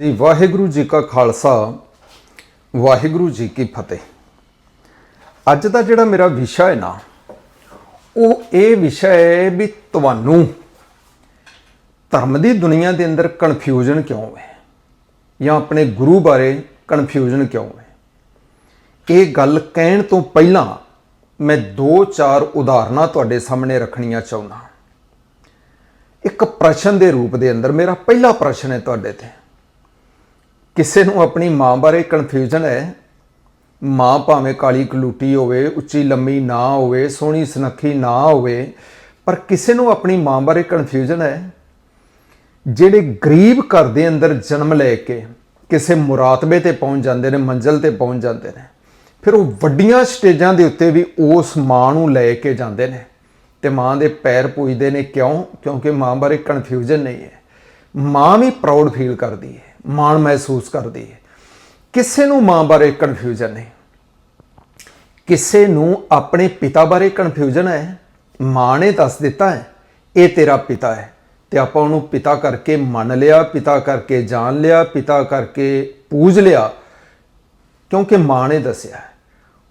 ਜੀ ਵਾਹਿਗੁਰੂ ਜੀ ਕਾ ਖਾਲਸਾ, ਵਾਹਿਗੁਰੂ ਜੀ ਕੀ ਫਤਿਹ। ਅੱਜ ਦਾ ਜਿਹੜਾ ਮੇਰਾ ਵਿਸ਼ਾ ਹੈ ਨਾ, ਉਹ ਇਹ ਵਿਸ਼ਾ ਹੈ ਵੀ ਤੁਹਾਨੂੰ ਧਰਮ ਦੀ ਦੁਨੀਆ ਦੇ ਅੰਦਰ ਕਨਫਿਊਜ਼ਨ ਕਿਉਂ ਹੈ? ਜਾਂ ਆਪਣੇ ਗੁਰੂ ਬਾਰੇ ਕਨਫਿਊਜ਼ਨ ਕਿਉਂ ਹੈ? ਇਹ ਗੱਲ ਕਹਿਣ ਤੋਂ ਪਹਿਲਾਂ ਮੈਂ ਦੋ ਚਾਰ ਉਦਾਹਰਨਾਂ ਤੁਹਾਡੇ ਸਾਹਮਣੇ ਰੱਖਣੀਆਂ ਚਾਹੁੰਦਾ। ਇੱਕ ਪ੍ਰਸ਼ਨ ਦੇ ਰੂਪ ਦੇ ਅੰਦਰ ਮੇਰਾ ਪਹਿਲਾ ਪ੍ਰਸ਼ਨ ਹੈ ਤੁਹਾਡੇ ਤੇ। ਕਿਸੇ ਨੂੰ ਆਪਣੀ ਮਾਂ ਬਾਰੇ ਕਨਫਿਊਜ਼ਨ ਹੈ, ਮਾਂ ਭਾਵੇਂ ਕਾਲੀ ਕਲੂਟੀ ਹੋਵੇ, ਉੱਚੀ ਲੰਮੀ ਨਾ ਹੋਵੇ, ਸੋਹਣੀ ਸੁਨੱਖੀ ਨਾ ਹੋਵੇ, ਪਰ ਕਿਸੇ ਨੂੰ ਆਪਣੀ ਮਾਂ ਬਾਰੇ ਕਨਫਿਊਜ਼ਨ ਹੈ। ਜਿਹੜੇ ਗਰੀਬ ਘਰ ਦੇ ਅੰਦਰ ਜਨਮ ਲੈ ਕੇ ਕਿਸੇ ਮੁਰਾਤਬੇ ਤੇ ਪਹੁੰਚ ਜਾਂਦੇ ਨੇ, ਮੰਜ਼ਲ ਤੇ ਪਹੁੰਚ ਜਾਂਦੇ ਨੇ, ਫਿਰ ਉਹ ਵੱਡੀਆਂ ਸਟੇਜਾਂ ਦੇ ਉੱਤੇ ਵੀ ਉਸ ਮਾਂ ਨੂੰ ਲੈ ਕੇ ਜਾਂਦੇ ਨੇ ਤੇ ਮਾਂ ਦੇ ਪੈਰ ਪੂਜਦੇ ਨੇ। ਕਿਉਂ? ਕਿਉਂਕਿ ਮਾਂ ਬਾਰੇ ਕਨਫਿਊਜ਼ਨ ਨਹੀਂ ਹੈ। ਮਾਂ ਵੀ ਪ੍ਰਾਊਡ ਫੀਲ ਕਰਦੀ ਹੈ। ਮਾਣ ਮਹਿਸੂਸ ਕਰਦੀ ਹੈ। ਕਿਸੇ ਨੂੰ ਮਾਂ ਬਾਰੇ ਕਨਫਿਊਜ਼ਨ ਨਹੀਂ। ਕਿਸੇ ਨੂੰ ਆਪਣੇ ਪਿਤਾ ਬਾਰੇ ਕਨਫਿਊਜ਼ਨ ਹੈ। ਮਾਂ ਨੇ ਦੱਸ ਦਿੱਤਾ ਹੈ, ਇਹ ਤੇਰਾ ਪਿਤਾ ਹੈ। ਤੇ ਆਪਾਂ ਉਹਨੂੰ ਪਿਤਾ ਕਰਕੇ ਮੰਨ ਲਿਆ, ਪਿਤਾ ਕਰਕੇ ਜਾਣ ਲਿਆ, ਪਿਤਾ ਕਰਕੇ ਪੂਜ ਲਿਆ। ਕਿਉਂਕਿ ਮਾਂ ਨੇ ਦੱਸਿਆ ਹੈ।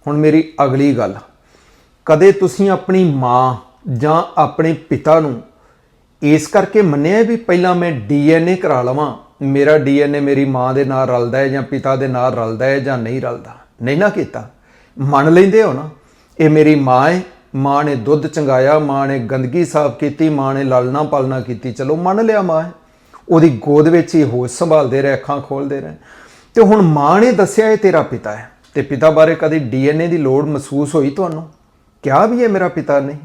ਹੁਣ ਮੇਰੀ ਅਗਲੀ ਗੱਲ। ਕਦੇ ਤੁਸੀਂ ਆਪਣੀ ਮਾਂ ਜਾਂ ਆਪਣੇ ਪਿਤਾ ਨੂੰ ਇਸ ਕਰਕੇ ਮੰਨਿਆ ਵੀ ਪਹਿਲਾਂ ਮੈਂ ਡੀਐਨਏ ਕਰਾ ਲਵਾਂ? ਮੇਰਾ ਡੀਐਨਏ ਮੇਰੀ ਮਾਂ ਦੇ ਨਾਲ ਰਲਦਾ ਹੈ ਜਾਂ ਪਿਤਾ ਦੇ ਨਾਲ ਰਲਦਾ ਹੈ ਜਾਂ ਨਹੀਂ ਰਲਦਾ? ਨਹੀਂ ਨਾ ਕੀਤਾ। ਮੰਨ ਲੈਂਦੇ ਹੋ ਨਾ, ਇਹ ਮੇਰੀ ਮਾਂ ਹੈ, ਮਾਂ ਨੇ ਦੁੱਧ ਚੰਗਾਇਆ, ਮਾਂ ਨੇ ਗੰਦਗੀ ਸਾਫ਼ ਕੀਤੀ, ਮਾਂ ਨੇ ਲਾਲਣਾ ਪਾਲਣਾ ਕੀਤੀ। ਚਲੋ ਮੰਨ ਲਿਆ ਮਾਂ ਹੈ। ਉਹਦੀ ਗੋਦ ਵਿੱਚ ਹੀ ਹੋਸ਼ ਸੰਭਾਲਦੇ ਰਹੇ, ਅੱਖਾਂ ਖੋਲਦੇ ਰਹੇ। ਤੇ ਹੁਣ ਮਾਂ ਨੇ ਦੱਸਿਆ ਇਹ ਤੇਰਾ ਪਿਤਾ ਹੈ। ਤੇ ਪਿਤਾ ਬਾਰੇ ਕਦੀ ਡੀਐਨਏ ਦੀ ਲੋੜ ਮਹਿਸੂਸ ਹੋਈ ਤੁਹਾਨੂੰ? ਕਿਹਾ ਵੀ ਇਹ ਮੇਰਾ ਪਿਤਾ ਨਹੀਂ?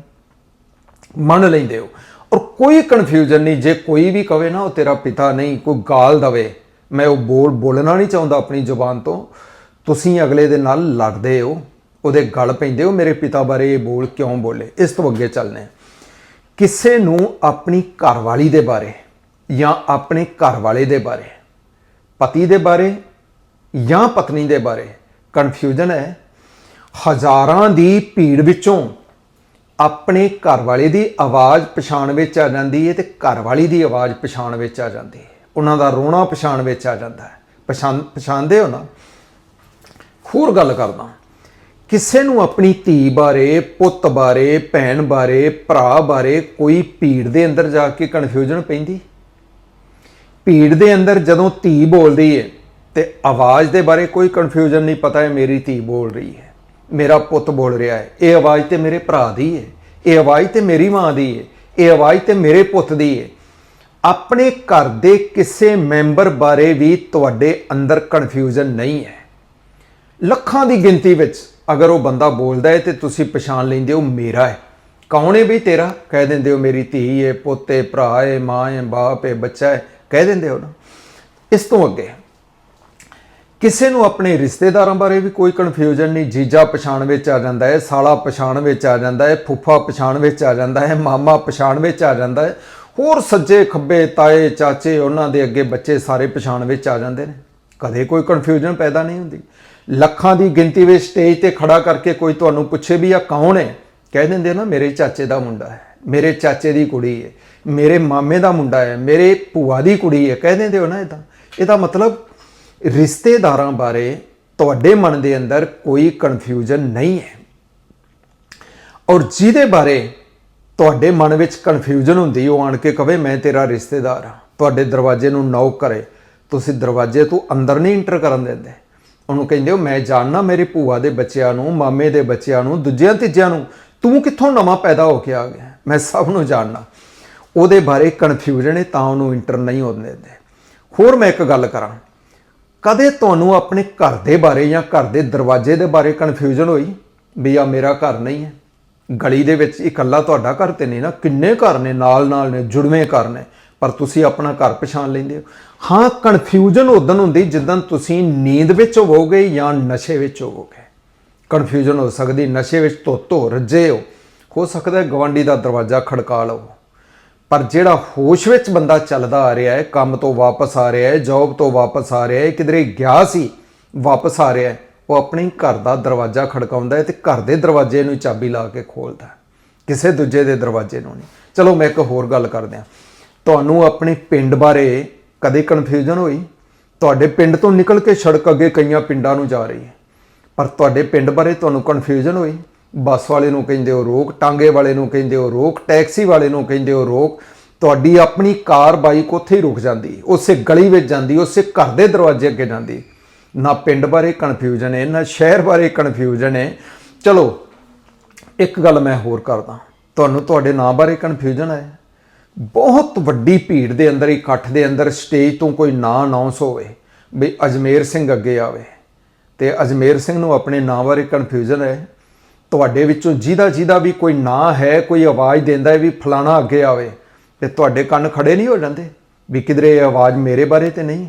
ਮੰਨ ਲੈਂਦੇ ਹੋ। ਔਰ ਕੋਈ ਕਨਫਿਊਜ਼ਨ ਨਹੀਂ, ਜੇ ਕੋਈ ਵੀ ਕਵੇ ਨਾ, ਉਹ ਤੇਰਾ ਪਿਤਾ ਨਹੀਂ, ਕੋਈ ਗਾਲ ਦਵੇ। ਮੈਂ ਉਹ ਬੋਲ ਬੋਲਣਾ ਨਹੀਂ ਚਾਹੁੰਦਾ ਆਪਣੀ ਜ਼ੁਬਾਨ ਤੋਂ। ਤੁਸੀਂ ਅਗਲੇ ਦੇ ਨਾਲ ਲੜਦੇ ਹੋ, ਉਹਦੇ ਗਲ ਪੈਂਦੇ ਹੋ, ਮੇਰੇ ਪਿਤਾ ਬਾਰੇ ਇਹ ਬੋਲ ਕਿਉਂ ਬੋਲੇ? ਇਸ ਤੋਂ ਅੱਗੇ ਚੱਲਨੇ ਕਿਸੇ ਨੂੰ ਆਪਣੀ ਘਰਵਾਲੀ ਦੇ ਬਾਰੇ ਜਾਂ ਆਪਣੇ ਘਰਵਾਲੇ ਦੇ ਬਾਰੇ, ਪਤੀ ਦੇ ਬਾਰੇ ਜਾਂ ਪਤਨੀ ਦੇ ਬਾਰੇ ਕਨਫਿਊਜ਼ਨ ਹੈ। ਹਜ਼ਾਰਾਂ ਦੀ ਭੀੜ ਵਿੱਚੋਂ ਆਪਣੇ ਘਰਵਾਲੇ ਦੀ ਆਵਾਜ਼ ਪਛਾਣ ਵਿੱਚ ਆ ਜਾਂਦੀ ਹੈ ਤੇ ਘਰਵਾਲੀ ਦੀ ਆਵਾਜ਼ ਪਛਾਣ ਵਿੱਚ ਆ ਜਾਂਦੀ ਹੈ ਉਹਨਾਂ ਦਾ ਰੋਣਾ ਪਛਾਣ ਵਿੱਚ ਆ ਜਾਂਦਾ ਹੈ ਪਛਾਣ, ਪਛਾਣਦੇ ਹੋ ਨਾ? ਹੋਰ ਗੱਲ ਕਰਦਾ ਕਿਸੇ ਨੂੰ ਆਪਣੀ ਧੀ ਬਾਰੇ, ਪੁੱਤ ਬਾਰੇ, ਭੈਣ ਬਾਰੇ, ਭਰਾ ਬਾਰੇ ਕੋਈ ਭੀੜ ਦੇ ਅੰਦਰ ਜਾ ਕੇ ਕਨਫਿਊਜ਼ਨ ਪੈਂਦੀ? ਭੀੜ ਦੇ ਅੰਦਰ ਜਦੋਂ ਧੀ ਬੋਲਦੀ ਹੈ ਤੇ ਆਵਾਜ਼ ਦੇ ਬਾਰੇ ਕੋਈ ਕਨਫਿਊਜ਼ਨ ਨਹੀਂ, ਪਤਾ ਹੈ ਮੇਰੀ ਧੀ ਬੋਲ ਰਹੀ ਹੈ ਮੇਰਾ ਪੁੱਤ ਬੋਲ ਰਿਹਾ ਹੈ, ਇਹ ਆਵਾਜ਼ ਤੇ ਮੇਰੇ ਭਰਾ ਦੀ ਹੈ, ਇਹ ਆਵਾਜ਼ ਤੇ ਮੇਰੀ ਮਾਂ ਦੀ ਹੈ, ਇਹ ਆਵਾਜ਼ ਤੇ ਮੇਰੇ ਪੁੱਤ ਦੀ ਹੈ। ਆਪਣੇ ਘਰ ਦੇ ਕਿਸੇ ਮੈਂਬਰ ਬਾਰੇ ਵੀ ਤੁਹਾਡੇ ਅੰਦਰ ਕਨਫਿਊਜ਼ਨ ਨਹੀਂ ਹੈ। ਲੱਖਾਂ ਦੀ ਗਿਣਤੀ ਵਿੱਚ ਅਗਰ ਉਹ ਬੰਦਾ ਬੋਲਦਾ ਹੈ ਤੇ ਤੁਸੀਂ ਪਛਾਣ ਲੈਂਦੇ ਹੋ, ਮੇਰਾ ਹੈ। ਕੌਣ ਹੈ ਵੀ ਤੇਰਾ? ਕਹਿ ਦਿੰਦੇ ਹੋ, ਮੇਰੀ ਧੀ ਹੈ, ਪੁੱਤ ਹੈ, ਭਰਾ ਹੈ, ਮਾਂ ਹੈ, ਬਾਪ ਹੈ, ਬੱਚਾ ਹੈ। ਕਹਿ ਦਿੰਦੇ ਹੋ ਨਾ। ਇਸ ਤੋਂ ਅੱਗੇ ਕਿਸੇ ਨੂੰ ਆਪਣੇ ਰਿਸ਼ਤੇਦਾਰਾਂ ਬਾਰੇ ਵੀ ਕੋਈ ਕਨਫਿਊਜ਼ਨ ਨਹੀਂ। ਜੀਜਾ ਪਛਾਣ ਵਿੱਚ ਆ ਜਾਂਦਾ ਹੈ, ਸਾਲਾ ਪਛਾਣ ਵਿੱਚ ਆ ਜਾਂਦਾ ਹੈ, ਫੁੱਫਾ ਪਛਾਣ ਵਿੱਚ ਆ ਜਾਂਦਾ ਹੈ, ਮਾਮਾ ਪਛਾਣ ਵਿੱਚ ਆ ਜਾਂਦਾ ਹੈ। ਹੋਰ ਸੱਜੇ ਖੱਬੇ, ਤਾਏ, ਚਾਚੇ, ਉਹਨਾਂ ਦੇ ਅੱਗੇ ਬੱਚੇ ਸਾਰੇ ਪਛਾਣ ਵਿੱਚ ਆ ਜਾਂਦੇ ਨੇ। ਕਦੇ ਕੋਈ ਕਨਫਿਊਜ਼ਨ ਪੈਦਾ ਨਹੀਂ ਹੁੰਦੀ। ਲੱਖਾਂ ਦੀ ਗਿਣਤੀ ਵਿੱਚ ਸਟੇਜ ਤੇ ਖੜਾ ਕਰਕੇ ਕੋਈ ਤੁਹਾਨੂੰ ਪੁੱਛੇ ਵੀ ਆ, ਕੌਣ ਹੈ? ਕਹਿ ਦਿੰਦੇ ਹੋ ਨਾ, ਮੇਰੇ ਚਾਚੇ ਦਾ ਮੁੰਡਾ ਹੈ, ਮੇਰੇ ਚਾਚੇ ਦੀ ਕੁੜੀ ਹੈ, ਮੇਰੇ ਮਾਮੇ ਦਾ ਮੁੰਡਾ ਹੈ, ਮੇਰੇ ਭੂਆ ਦੀ ਕੁੜੀ ਹੈ। ਕਹਿ ਦਿੰਦੇ ਹੋ ਨਾ ਇਦਾਂ ਇਹਦਾ ਮਤਲਬ ਰਿਸ਼ਤੇਦਾਰਾਂ ਬਾਰੇ ਤੁਹਾਡੇ ਮਨ ਦੇ ਅੰਦਰ ਕੋਈ ਕਨਫਿਊਜ਼ਨ ਨਹੀਂ ਹੈ। ਔਰ ਜਿਹਦੇ ਬਾਰੇ ਤੁਹਾਡੇ ਮਨ ਵਿੱਚ ਕਨਫਿਊਜ਼ਨ ਹੁੰਦੀ, ਉਹ ਆਣ ਕੇ ਕਵੇ, ਮੈਂ ਤੇਰਾ ਰਿਸ਼ਤੇਦਾਰ ਹਾਂ। ਤੁਹਾਡੇ ਦਰਵਾਜ਼ੇ ਨੂੰ ਨੌਕ ਕਰੇ। ਤੁਸੀਂ ਦਰਵਾਜ਼ੇ ਤੋਂ ਅੰਦਰ ਨਹੀਂ ਇੰਟਰ ਕਰਨ ਦਿੰਦੇ। ਉਹਨੂੰ ਕਹਿੰਦੇ ਹੋ, ਮੈਂ ਜਾਣਨਾ ਮੇਰੇ ਭੂਆ ਦੇ ਬੱਚਿਆਂ ਨੂੰ, ਮਾਮੇ ਦੇ ਬੱਚਿਆਂ ਨੂੰ, ਦੂਜਿਆਂ ਤੀਜਿਆਂ ਨੂੰ। ਤੂੰ ਕਿੱਥੋਂ ਨਵਾਂ ਪੈਦਾ ਹੋ ਕੇ ਆ ਗਿਆ? ਮੈਂ ਸਭ ਨੂੰ ਜਾਣਨਾ। ਉਹਦੇ ਬਾਰੇ ਕਨਫਿਊਜ਼ਨ ਹੈ, ਤਾਂ ਉਹਨੂੰ ਇੰਟਰ ਨਹੀਂ ਹੋਣ ਦਿੰਦੇ। ਹੋਰ ਮੈਂ ਇੱਕ ਗੱਲ ਕਰਾਂ। ਕਦੇ ਤੁਹਾਨੂੰ ਆਪਣੇ ਘਰ ਦੇ ਬਾਰੇ ਜਾਂ ਘਰ ਦੇ ਦਰਵਾਜ਼ੇ ਦੇ ਬਾਰੇ ਕਨਫਿਊਜ਼ਨ ਹੋਈ ਵੀ ਆ ਮੇਰਾ ਘਰ ਨਹੀਂ ਹੈ? ਗਲੀ ਦੇ ਵਿੱਚ ਇਕੱਲਾ ਤੁਹਾਡਾ ਘਰ ਤੇ ਨਹੀਂ ਨਾ, ਕਿੰਨੇ ਘਰ ਨੇ ਨਾਲ ਨਾਲ ਨੇ, ਜੁੜਵੇਂ ਘਰ ਨੇ, ਪਰ ਤੁਸੀਂ ਆਪਣਾ ਘਰ ਪਛਾਣ ਲੈਂਦੇ ਹੋ। ਹਾਂ ਕਨਫਿਊਜ਼ਨ ਉਦੋਂ ਹੁੰਦੀ ਜਦੋਂ ਤੁਸੀਂ ਨੀਂਦ ਵਿੱਚ ਹੋਵੋਗੇ ਜਾਂ ਨਸ਼ੇ ਵਿੱਚ ਹੋਵੋਗੇ। ਕਨਫਿਊਜ਼ਨ ਹੋ ਸਕਦੀ, ਨਸ਼ੇ ਵਿੱਚ ਧੋਤੋ ਰੱਜੇ ਹੋ। ਹੋ ਸਕਦਾ ਹੈ ਗਵਾਂਡੀ ਦਾ ਦਰਵਾਜ਼ਾ ਖੜਕਾ ਲਓ। ਪਰ ਜਿਹੜਾ ਹੋਸ਼ ਵਿੱਚ ਬੰਦਾ ਚੱਲਦਾ ਆ ਰਿਹਾ ਹੈ, ਕੰਮ ਤੋਂ ਵਾਪਸ ਆ ਰਿਹਾ ਹੈ ਜੌਬ ਤੋਂ ਵਾਪਸ ਆ ਰਿਹਾ ਹੈ, ਕਿਧਰੇ ਗਿਆ ਸੀ, ਵਾਪਸ ਆ ਰਿਹਾ ਹੈ, ਉਹ ਆਪਣੇ ਘਰ ਦਾ ਦਰਵਾਜ਼ਾ ਖੜਕਾਉਂਦਾ ਹੈ ਤੇ ਘਰ ਦੇ ਦਰਵਾਜ਼ੇ ਨੂੰ ਚਾਬੀ ਲਾ ਕੇ ਖੋਲਦਾ ਹੈ। ਕਿਸੇ ਦੂਜੇ ਦੇ ਦਰਵਾਜ਼ੇ ਨੂੰ ਨਹੀਂ। ਚਲੋ ਮੈਂ ਇੱਕ ਹੋਰ ਗੱਲ ਕਰਦੇ ਹਾਂ। ਤੁਹਾਨੂੰ ਆਪਣੇ ਪਿੰਡ ਬਾਰੇ ਕਦੇ ਕਨਫਿਊਜ਼ਨ ਹੋਈ? ਤੁਹਾਡੇ ਪਿੰਡ ਤੋਂ ਨਿਕਲ ਕੇ ਸੜਕ ਅੱਗੇ ਕਈਆਂ ਪਿੰਡਾਂ ਨੂੰ ਜਾ ਰਹੀ ਹੈ। ਪਰ ਤੁਹਾਡੇ ਪਿੰਡ ਬਾਰੇ ਤੁਹਾਨੂੰ ਕਨਫਿਊਜ਼ਨ ਹੋਈ? ਬੱਸ ਵਾਲੇ ਨੂੰ ਕਹਿੰਦੇ ਹੋ ਰੋਕ, ਟਾਂਗੇ ਵਾਲੇ ਨੂੰ ਕਹਿੰਦੇ ਹੋ ਰੋਕ, ਟੈਕਸੀ ਵਾਲੇ ਨੂੰ ਕਹਿੰਦੇ ਹੋ ਰੋਕ, ਤੁਹਾਡੀ ਆਪਣੀ ਕਾਰ ਬਾਈਕ ਉੱਥੇ ਹੀ ਰੁਕ ਜਾਂਦੀ, ਉਸੇ ਗਲੀ ਵਿੱਚ ਜਾਂਦੀ, ਉਸੇ ਘਰ ਦੇ ਦਰਵਾਜ਼ੇ ਅੱਗੇ ਜਾਂਦੀ। ਨਾ ਪਿੰਡ ਬਾਰੇ ਕਨਫਿਊਜ਼ਨ ਹੈ, ਨਾ ਸ਼ਹਿਰ ਬਾਰੇ ਕਨਫਿਊਜ਼ਨ ਹੈ। ਚਲੋ, ਇੱਕ ਗੱਲ ਮੈਂ ਹੋਰ ਕਰਦਾ, ਤੁਹਾਨੂੰ ਤੁਹਾਡੇ ਨਾਂ ਬਾਰੇ ਕਨਫਿਊਜ਼ਨ ਹੈ। ਬਹੁਤ ਵੱਡੀ ਭੀੜ ਦੇ ਅੰਦਰ, ਇਕੱਠ ਦੇ ਅੰਦਰ ਸਟੇਜ ਤੋਂ ਕੋਈ ਨਾਂ ਅਨਾਉਂਸ ਹੋਵੇ, ਵੀ ਅਜਮੇਰ ਸਿੰਘ ਅੱਗੇ ਆਵੇ। ਤੇ ਅਜਮੇਰ ਸਿੰਘ ਨੂੰ ਆਪਣੇ ਨਾਂ ਬਾਰੇ ਕਨਫਿਊਜ਼ਨ ਹੈ। ਤੁਹਾਡੇ ਵਿੱਚੋਂ ਜਿਹਦਾ ਜਿਹਦਾ ਵੀ ਕੋਈ ਨਾਂ ਹੈ, ਕੋਈ ਆਵਾਜ਼ ਦਿੰਦਾ ਹੈ ਵੀ ਫਲਾਣਾ ਅੱਗੇ ਆਵੇ, ਤੇ ਤੁਹਾਡੇ ਕੰਨ ਖੜੇ ਨਹੀਂ ਹੋ ਜਾਂਦੇ ਵੀ ਕਿਧਰੇ ਆਵਾਜ਼ ਮੇਰੇ ਬਾਰੇ ਤੇ ਨਹੀਂ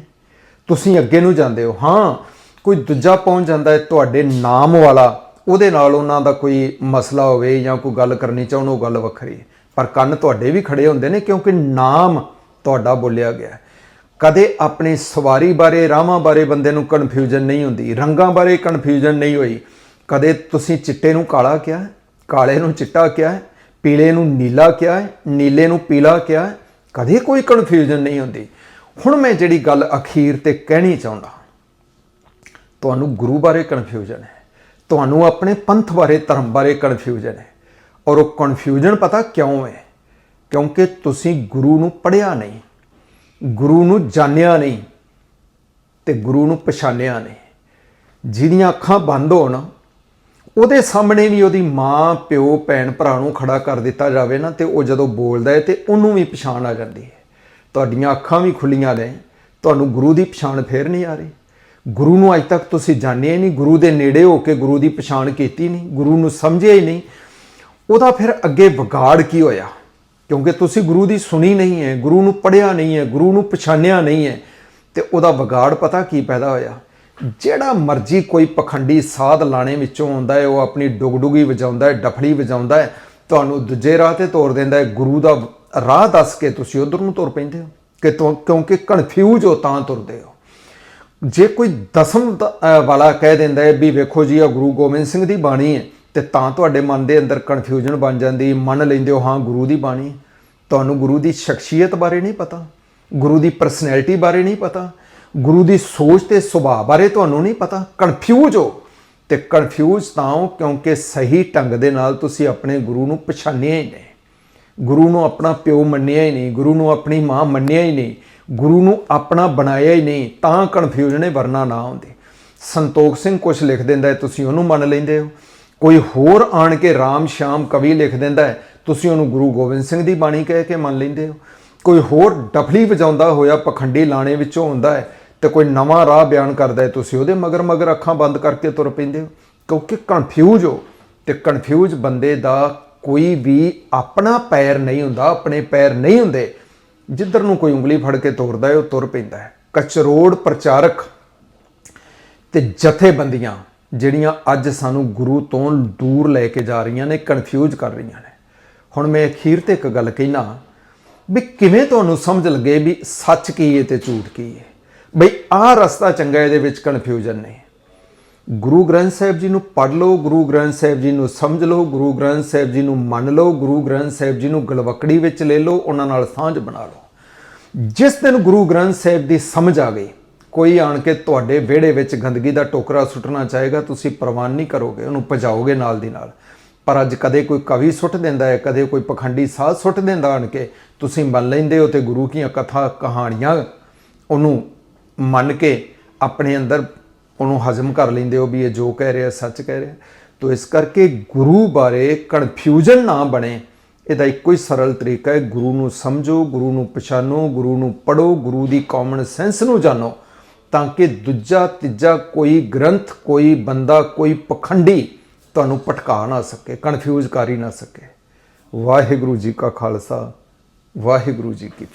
ਤੁਸੀਂ ਅੱਗੇ ਨੂੰ ਜਾਂਦੇ ਹੋ। ਹਾਂ, ਕੋਈ ਦੂਜਾ ਪਹੁੰਚ ਜਾਂਦਾ ਹੈ ਤੁਹਾਡੇ ਨਾਮ ਵਾਲਾ, ਉਹਦੇ ਨਾਲ ਉਹਨਾਂ ਦਾ ਕੋਈ ਮਸਲਾ ਹੋਵੇ ਜਾਂ ਕੋਈ ਗੱਲ ਕਰਨੀ ਚਾਹਣ ਉਹ ਗੱਲ ਵੱਖਰੀ ਪਰ ਕੰਨ ਤੁਹਾਡੇ ਵੀ ਖੜੇ ਹੁੰਦੇ ਨੇ ਕਿਉਂਕਿ ਨਾਮ ਤੁਹਾਡਾ ਬੋਲਿਆ ਗਿਆ ਕਦੇ ਆਪਣੀ ਸਵਾਰੀ ਬਾਰੇ, ਰਾਹਾਂ ਬਾਰੇ ਬੰਦੇ ਨੂੰ ਕਨਫਿਊਜ਼ਨ ਨਹੀਂ ਹੁੰਦੀ, ਰੰਗਾਂ ਬਾਰੇ ਕਨਫਿਊਜ਼ਨ ਨਹੀਂ ਹੋਈ। ਕਦੇ ਤੁਸੀਂ ਚਿੱਟੇ ਨੂੰ ਕਾਲਾ ਕਿਹਾ ਹੈ, ਕਾਲੇ ਨੂੰ ਚਿੱਟਾ ਕਿਹਾ ਹੈ, ਪੀਲੇ ਨੂੰ ਨੀਲਾ ਕਿਹਾ ਹੈ, ਨੀਲੇ ਨੂੰ ਪੀਲਾ ਕਿਹਾ ਹੈ। ਕਦੇ ਕੋਈ ਕਨਫਿਊਜ਼ਨ ਨਹੀਂ ਹੁੰਦੀ ਹੁਣ ਮੈਂ ਜਿਹੜੀ ਗੱਲ ਅਖੀਰ ਤੇ ਕਹਿਣੀ ਚਾਹੁੰਦਾ ਤੁਹਾਨੂੰ ਗੁਰੂ ਬਾਰੇ ਕਨਫਿਊਜ਼ਨ ਹੈ ਤੁਹਾਨੂੰ ਆਪਣੇ ਪੰਥ ਬਾਰੇ ਧਰਮ ਬਾਰੇ ਕਨਫਿਊਜ਼ਨ ਹੈ ਔਰ ਉਹ ਕਨਫਿਊਜ਼ਨ ਪਤਾ ਕਿਉਂ ਹੈ ਕਿਉਂਕਿ ਤੁਸੀਂ ਗੁਰੂ ਨੂੰ ਪੜ੍ਹਿਆ ਨਹੀਂ ਗੁਰੂ ਨੂੰ ਜਾਣਿਆ ਨਹੀਂ ਤੇ ਗੁਰੂ ਨੂੰ ਪਛਾਣਿਆ ਨਹੀਂ ਜਿਹਦੀਆਂ ਅੱਖਾਂ ਬੰਦ ਹੋਣ ਉਹਦੇ ਸਾਹਮਣੇ ਵੀ ਉਹਦੀ ਮਾਂ, ਪਿਓ, ਭੈਣ, ਭਰਾ ਨੂੰ ਖੜਾ ਕਰ ਦਿੱਤਾ ਜਾਵੇ ਨਾ, ਤੇ ਉਹ ਜਦੋਂ ਬੋਲਦਾ ਹੈ ਤੇ ਉਹਨੂੰ ਵੀ ਪਛਾਣ ਆ ਜਾਂਦੀ ਹੈ। ਤੁਹਾਡੀਆਂ ਅੱਖਾਂ ਵੀ ਖੁੱਲੀਆਂ ਨੇ, ਤੁਹਾਨੂੰ ਗੁਰੂ ਦੀ ਪਛਾਣ ਫੇਰ ਨਹੀਂ ਆ ਰਹੀ। ਗੁਰੂ ਨੂੰ ਅੱਜ ਤੱਕ ਤੁਸੀਂ ਜਾਣਿਆ ਹੀ ਨਹੀਂ, ਗੁਰੂ ਦੇ ਨੇੜੇ ਹੋ ਕੇ ਗੁਰੂ ਦੀ ਪਛਾਣ ਕੀਤੀ ਨਹੀਂ, ਗੁਰੂ ਨੂੰ ਸਮਝਿਆ ਹੀ ਨਹੀਂ। ਉਹਦਾ ਫਿਰ ਅੱਗੇ ਵਿਗਾੜ ਕੀ ਹੋਇਆ? ਕਿਉਂਕਿ ਤੁਸੀਂ ਗੁਰੂ ਦੀ ਸੁਣੀ ਨਹੀਂ ਹੈ, ਗੁਰੂ ਨੂੰ ਪੜ੍ਹਿਆ ਨਹੀਂ ਹੈ, ਗੁਰੂ ਨੂੰ ਪਛਾਣਿਆ ਨਹੀਂ ਹੈ, ਤੇ ਉਹਦਾ ਵਿਗਾੜ ਪਤਾ ਕੀ ਪੈਦਾ ਹੋਇਆ? ਜਿਹੜਾ ਮਰਜ਼ੀ ਕੋਈ ਪਖੰਡੀ ਸਾਧ ਲਾਣੇ ਵਿੱਚੋਂ ਆਉਂਦਾ ਹੈ, ਉਹ ਆਪਣੀ ਡੁਗਡੁਗੀ ਵਜਾਉਂਦਾ ਹੈ ਡਫੜੀ ਵਜਾਉਂਦਾ ਹੈ, ਤੁਹਾਨੂੰ ਦੂਜੇ ਰਾਹ ਤੇ ਤੋਰ ਦਿੰਦਾ ਹੈ, ਗੁਰੂ ਦਾ ਰਾਹ ਦੱਸ ਕੇ ਤੁਸੀਂ ਉਧਰ ਨੂੰ ਤੁਰ ਪੈਂਦੇ ਹੋ, ਕਿ ਤੁ- ਕਿਉਂਕਿ ਕਨਫਿਊਜ਼ ਹੋ ਤਾਂ ਤੁਰਦੇ ਹੋ। ਜੇ ਕੋਈ ਦਸਮ ਦ- ਵਾਲਾ ਕਹਿ ਦਿੰਦਾ ਹੈ ਵੀ ਵੇਖੋ ਜੀ ਆ ਗੁਰੂ ਗੋਬਿੰਦ ਸਿੰਘ ਦੀ ਬਾਣੀ ਹੈ, ਤੇ ਤਾਂ ਤੁਹਾਡੇ ਮਨ ਦੇ ਅੰਦਰ ਕਨਫਿਊਜ਼ਨ ਬਣ ਜਾਂਦੀ, ਮੰਨ ਲੈਂਦੇ ਹੋ, ਹਾਂ, ਗੁਰੂ ਦੀ ਬਾਣੀ ਤੁਹਾਨੂੰ ਗੁਰੂ ਦੀ ਸ਼ਖਸੀਅਤ ਬਾਰੇ ਨਹੀਂ ਪਤਾ, ਗੁਰੂ ਦੀ ਪਰਸਨੈਲਿਟੀ ਬਾਰੇ ਨਹੀਂ ਪਤਾ ਗੁਰੂ ਦੀ ਸੋਚ ਤੇ ਸੁਭਾਅ ਬਾਰੇ ਤੁਹਾਨੂੰ ਨਹੀਂ ਪਤਾ? ਕਨਫਿਊਜ਼ ਹੋ। ਤੇ ਕਨਫਿਊਜ਼ ਤਾਂ ਹੋ ਕਿਉਂਕਿ ਸਹੀ ਢੰਗ ਦੇ ਨਾਲ ਤੁਸੀਂ ਆਪਣੇ ਗੁਰੂ ਨੂੰ ਪਛਾਣਿਆ ਹੀ ਨਹੀਂ। ਗੁਰੂ ਨੂੰ ਆਪਣਾ ਪਿਓ ਮੰਨਿਆ ਹੀ ਨਹੀਂ, ਗੁਰੂ ਨੂੰ ਆਪਣੀ ਮਾਂ ਮੰਨਿਆ ਹੀ ਨਹੀਂ, ਗੁਰੂ ਨੂੰ ਆਪਣਾ ਬਣਾਇਆ ਹੀ ਨਹੀਂ, ਤਾਂ ਕਨਫਿਊਜ਼ਨ ਨੇ ਵਰਨਾ ਨਾ ਹੁੰਦੀ ਸੰਤੋਖ ਸਿੰਘ ਕੁਝ ਲਿਖ ਦਿੰਦਾ ਹੈ, ਤੁਸੀਂ ਉਹਨੂੰ ਮੰਨ ਲੈਂਦੇ ਹੋ। ਕੋਈ ਹੋਰ ਆਣ ਕੇ ਰਾਮ ਸ਼ਾਮ ਕਵੀ ਲਿਖ ਦਿੰਦਾ ਹੈ, ਤੁਸੀਂ ਉਹਨੂੰ ਗੁਰੂ ਗੋਬਿੰਦ ਸਿੰਘ ਦੀ ਬਾਣੀ ਕਹਿ ਕੇ ਮੰਨ ਲੈਂਦੇ ਹੋ। ਕੋਈ ਹੋਰ ਡਫਲੀ ਵਜਾਉਂਦਾ ਹੋਇਆ ਪਖੰਡੀ ਲਾਣੇ ਵਿੱਚੋਂ ਹੁੰਦਾ ਹੈ ਤੇ ਕੋਈ ਨਵਾਂ ਰਾਹ ਬਿਆਨ ਕਰਦਾ ਹੈ ਤੁਸੀਂ ਉਹਦੇ ਮਗਰ ਮਗਰ ਅੱਖਾਂ ਬੰਦ ਕਰਕੇ ਤੁਰ ਪੈਂਦੇ ਹੋ। ਕਿਉਂਕਿ ਕਨਫਿਊਜ਼ ਹੋ ਤੇ ਕਨਫਿਊਜ਼ ਬੰਦੇ ਦਾ ਕੋਈ ਵੀ ਆਪਣਾ ਪੈਰ ਨਹੀਂ ਹੁੰਦਾ, ਆਪਣੇ ਪੈਰ ਨਹੀਂ ਹੁੰਦੇ। ਜਿੱਧਰ ਨੂੰ ਕੋਈ ਉਂਗਲੀ ਫੜ ਕੇ ਤੋਰਦਾ ਹੈ, ਉਹ ਤੁਰ ਪੈਂਦਾ ਹੈ। ਕਚਰੋੜ ਪ੍ਰਚਾਰਕ ਤੇ ਜਥੇਬੰਦੀਆਂ ਜਿਹੜੀਆਂ ਅੱਜ ਸਾਨੂੰ ਗੁਰੂ ਤੋਂ ਦੂਰ ਲੈ ਕੇ ਜਾ ਰਹੀਆਂ ਨੇ ਕਨਫਿਊਜ਼ ਕਰ ਰਹੀਆਂ ਨੇ। ਹੁਣ ਮੈਂ ਅਖੀਰ ਤੇ ਇੱਕ ਗੱਲ ਕਹਿਣਾ ਵੀ ਕਿਵੇਂ ਤੁਹਾਨੂੰ ਸਮਝ ਲੱਗੇ ਵੀ ਸੱਚ ਕੀ ਹੈ ਤੇ ਝੂਠ ਕੀ ਹੈ? ਬਈ ਆਹ ਰਸਤਾ ਚੰਗਾ ਇਹਦੇ ਵਿੱਚ ਕਨਫਿਊਜ਼ਨ ਨਹੀਂ। ਗੁਰੂ ਗ੍ਰੰਥ ਸਾਹਿਬ ਜੀ ਨੂੰ ਪੜ੍ਹ ਲਓ, ਗੁਰੂ ਗ੍ਰੰਥ ਸਾਹਿਬ ਜੀ ਨੂੰ ਸਮਝ ਲਓ, ਗੁਰੂ ਗ੍ਰੰਥ ਸਾਹਿਬ ਜੀ ਨੂੰ ਮੰਨ ਲਓ, ਗੁਰੂ ਗ੍ਰੰਥ ਸਾਹਿਬ ਜੀ ਨੂੰ ਗਲਵਕੜੀ ਵਿੱਚ ਲੈ ਲਓ, ਉਹਨਾਂ ਨਾਲ ਸਾਂਝ ਬਣਾ ਲਓ। ਜਿਸ ਦਿਨ ਗੁਰੂ ਗ੍ਰੰਥ ਸਾਹਿਬ ਦੀ ਸਮਝ ਆ ਗਈ, ਕੋਈ ਆਣ ਕੇ ਤੁਹਾਡੇ ਵਿਹੜੇ ਵਿੱਚ ਗੰਦਗੀ ਦਾ ਟੋਕਰਾ ਸੁੱਟਣਾ ਚਾਹੇਗਾ, ਤੁਸੀਂ ਪ੍ਰਵਾਨ ਨਹੀਂ ਕਰੋਗੇ, ਉਹਨੂੰ ਭਜਾਓਗੇ ਨਾਲ ਦੀ ਨਾਲ। ਪਰ ਅੱਜ ਕਦੇ ਕੋਈ ਕਵੀ ਸੁੱਟ ਦਿੰਦਾ ਹੈ, ਕਦੇ ਕੋਈ ਪਖੰਡੀ ਸਾਧ ਸੁੱਟ ਦਿੰਦਾ ਆਣ ਕੇ, ਤੁਸੀਂ ਮੰਨ ਲੈਂਦੇ ਹੋ ਤੇ ਗੁਰੂ ਕੀਆਂ ਕਥਾ, ਕਹਾਣੀਆਂ ਉਹਨੂੰ ਮੰਨ ਕੇ ਆਪਣੇ ਅੰਦਰ ਉਹਨੂੰ ਹਜ਼ਮ ਕਰ ਲੈਂਦੇ ਹੋ ਵੀ ਇਹ ਜੋ ਕਹਿ ਰਿਹਾ, ਸੱਚ ਕਹਿ ਰਿਹਾ। ਤੋ ਇਸ ਕਰਕੇ ਗੁਰੂ ਬਾਰੇ ਕਨਫਿਊਜ਼ਨ ਨਾ ਬਣੇ। ਇਹਦਾ ਇੱਕੋ ਹੀ ਸਰਲ ਤਰੀਕਾ ਹੈ, ਗੁਰੂ ਨੂੰ ਸਮਝੋ, ਗੁਰੂ ਨੂੰ ਪਛਾਣੋ, ਗੁਰੂ ਨੂੰ ਪੜੋ ਗੁਰੂ ਦੀ ਕਾਮਨ ਸੈਂਸ ਨੂੰ ਜਾਣੋ, ਤਾਂ ਕਿ ਦੂਜਾ ਤੀਜਾ ਕੋਈ ਗ੍ਰੰਥ, ਕੋਈ ਬੰਦਾ, ਕੋਈ ਪਖੰਡੀ ਤੁਹਾਨੂੰ ਭਟਕਾ ਨਾ ਸਕੇ ਕਨਫਿਊਜ਼ ਕਰ ਹੀ ਨਾ ਸਕੇ। ਵਾਹਿਗੁਰੂ ਜੀ ਕਾ ਖਾਲਸਾ, ਵਾਹਿਗੁਰੂ ਜੀ ਕੀ ਫਤਿਹ।